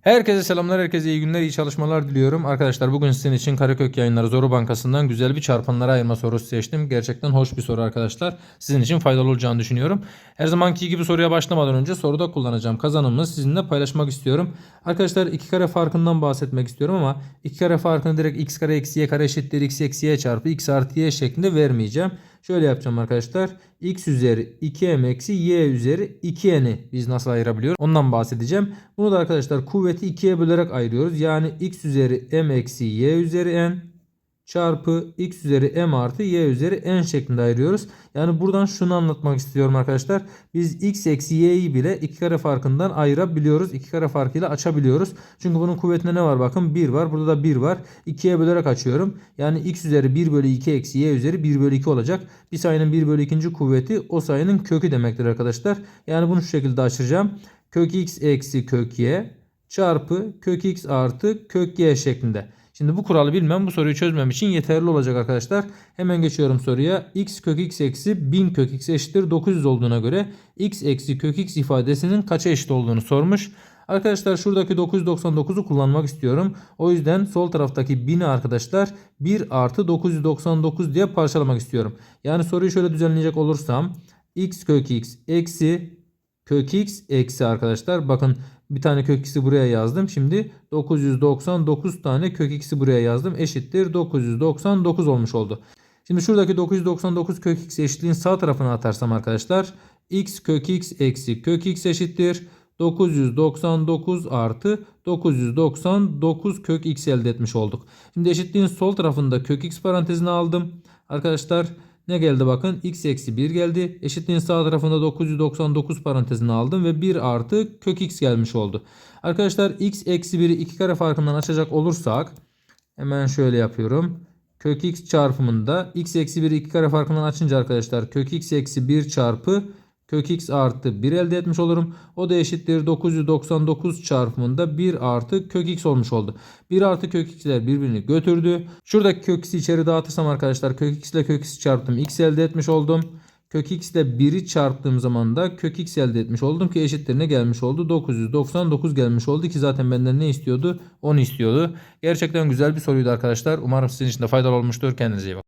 Herkese selamlar, herkese iyi günler, iyi çalışmalar diliyorum. Arkadaşlar bugün sizin için Karakök Yayınları Zoru Bankası'ndan güzel bir çarpanlara ayırma sorusu seçtim. Gerçekten hoş bir soru arkadaşlar. Sizin için faydalı olacağını düşünüyorum. Her zamanki gibi soruya başlamadan önce soruda kullanacağım kazanımını sizinle paylaşmak istiyorum. Arkadaşlar iki kare farkından bahsetmek istiyorum ama iki kare farkını direkt x kare eksi y kare eşittir x eksi y çarpı x artı y şeklinde vermeyeceğim. Şöyle yapacağım arkadaşlar. x üzeri 2m eksi y üzeri 2n'i biz nasıl ayırabiliyoruz? Ondan bahsedeceğim. Bunu da arkadaşlar kuvveti 2'ye bölerek ayırıyoruz. Yani x üzeri m eksi y üzeri n çarpı x üzeri m artı y üzeri n şeklinde ayırıyoruz. Yani buradan şunu anlatmak istiyorum arkadaşlar. Biz x eksi y'yi bile iki kare farkından ayırabiliyoruz. İki kare farkıyla açabiliyoruz. Çünkü bunun kuvvetinde ne var? Bakın 1 var. Burada da 1 var. 2'ye bölerek açıyorum. Yani x üzeri 1 bölü 2 eksi y üzeri 1 bölü 2 olacak. Bir sayının 1 bölü 2. kuvveti o sayının kökü demektir arkadaşlar. Yani bunu şu şekilde açacağım. Kök x eksi kök y çarpı kök x artı kök y şeklinde. Şimdi bu kuralı bilmem bu soruyu çözmem için yeterli olacak arkadaşlar. Hemen geçiyorum soruya. x kök x eksi 1000 kök x eşittir 900 olduğuna göre x eksi kök x ifadesinin kaça eşit olduğunu sormuş. Arkadaşlar şuradaki 999'u kullanmak istiyorum. O yüzden sol taraftaki 1000'i arkadaşlar 1 artı 999 diye parçalamak istiyorum. Yani soruyu şöyle düzenleyecek olursam x kök x eksi kök x eksi arkadaşlar bakın bir tane kök x'i buraya yazdım. Şimdi 999 tane kök x'i buraya yazdım. Eşittir 999 olmuş oldu. Şimdi şuradaki 999 kök x eşitliğin sağ tarafına atarsam arkadaşlar x kök x eksi kök x eşittir. 999 artı 999 kök x elde etmiş olduk. Şimdi eşitliğin sol tarafında kök x parantezine aldım. Arkadaşlar ne geldi bakın x eksi 1 geldi. Eşitliğin sağ tarafında 999 parantezine aldım ve 1 artı kök x gelmiş oldu. Arkadaşlar x eksi 1'i 2 kare farkından açacak olursak hemen şöyle yapıyorum. Kök x çarpımında x eksi 1'i 2 kare farkından açınca arkadaşlar kök x eksi 1 çarpı kök x artı 1 elde etmiş olurum. O da eşittir 999 çarpımında 1 artı kök x olmuş oldu. 1 artı kök x'ler birbirini götürdü. Şuradaki kök x'i içeri dağıtırsam arkadaşlar kök x ile kök x çarptım. x elde etmiş oldum. Kök x ile 1'i çarptığım zaman da kök x elde etmiş oldum ki eşittir ne gelmiş oldu? 999 gelmiş oldu ki zaten benden ne istiyordu? 10 istiyordu. Gerçekten güzel bir soruydu arkadaşlar. Umarım sizin için de faydalı olmuştur. Kendinize iyi bakın.